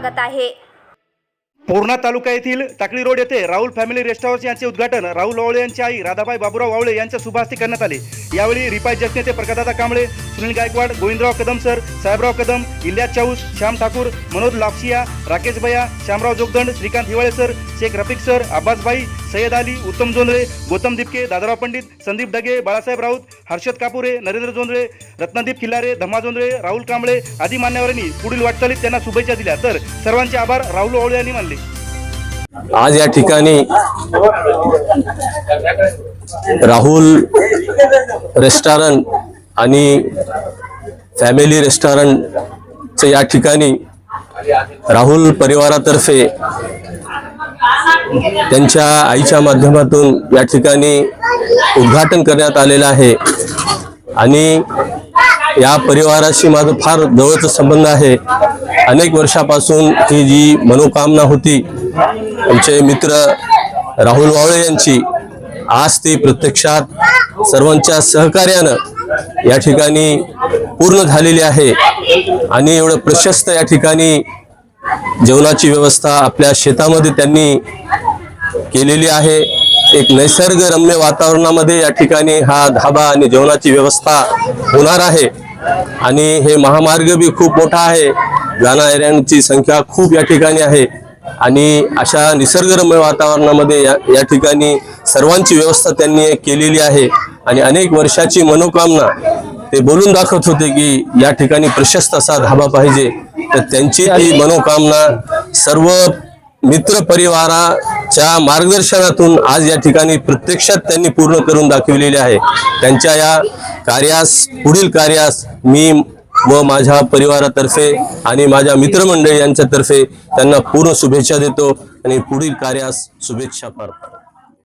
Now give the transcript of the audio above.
स्वागत आहे. पूर्णा तालुका येथील टाकळी रोड येथे राहुल फॅमिली रेस्ट हाऊस यांचे उद्घाटन. राहुल वावळे यांची आई राधाबाई बाबूराव वावळे यांच्या शुभास्ती करण्यात आले. यावेळी रिपाई जसनेते प्रकाशदादा कांबळे सुनील गायकवाड गोविंदराव कदम सर साहेबराव कदम इलियास चाऊस श्याम ठाकूर मनोज लापसिया राकेश भैया श्यामराव जोगदंड श्रीकांत हिवाळे सर शेख रफिक सर अब्बासभाई सय्यद अली उत्तम जोंधळे गौतम दिपके दादाराव पंडित संदीप डगे बाळासाहेब राऊत हर्षद कापुरे नरेंद्र जोंधळे रत्नदीप खिल्लारे धम्मा जोंधळे राहुल कांबळे आदी मान्यवरांनी पुढील वाटचालीत त्यांना शुभेच्छा दिल्या. तर सर्वांचे आभार राहुल वावळे यांनी मानले. आज या ठिकाणी राहुल रेस्टॉरंट आणि फॅमिली रेस्टॉरंटचं या ठिकाणी राहुल परिवारातर्फे त्यांच्या आईच्या माध्यमातून या ठिकाणी उद्घाटन करण्यात आलेलं आहे. आणि या परिवाराशी माझं फार जवळचा संबंध आहे. अनेक वर्षापासून ही जी मनोकामना होती आमचे मित्र राहुल वावळे यांची आज ती प्रत्यक्षात सर्वांच्या सहकार्यानं या ठिकाणी पूर्ण झालेली आहे. आणि एवढं प्रशस्त या ठिकाणी जेवणाची व्यवस्था आपल्या शेतामध्ये त्यांनी केलेली आहे. एक नैसर्गरम्य वातावरणामध्ये या ठिकाणी हा धाबा आणि जेवणाची व्यवस्था होणार आहे. आणि हे महामार्ग बी खूप मोठा आहे. जाणाऱ्यांची संख्या खूप या ठिकाणी आहे. आणि अशा निसर्गरम्य वातावरणामध्ये या या ठिकाणी सर्वांची व्यवस्था त्यांनी केलेली आहे. आणि अनेक वर्षाची मनोकामना ते बोलून दाखवत होते की या ठिकाणी प्रशस्त असा धाबा पाहिजे. तर त्यांची ती मनोकामना सर्व मित्र परिवाराच्या मार्गदर्शनातून आज या ठिकाणी प्रत्यक्षात त्यांनी पूर्ण करून दाखविलेले आहे. त्यांच्या या कार्यास पुढील कार्यास मी व माझ्या परिवारातर्फे आणि माझ्या मित्रमंडळी यांच्यातर्फे त्यांना पूर्ण शुभेच्छा देतो आणि पुढील कार्यास शुभेच्छा पार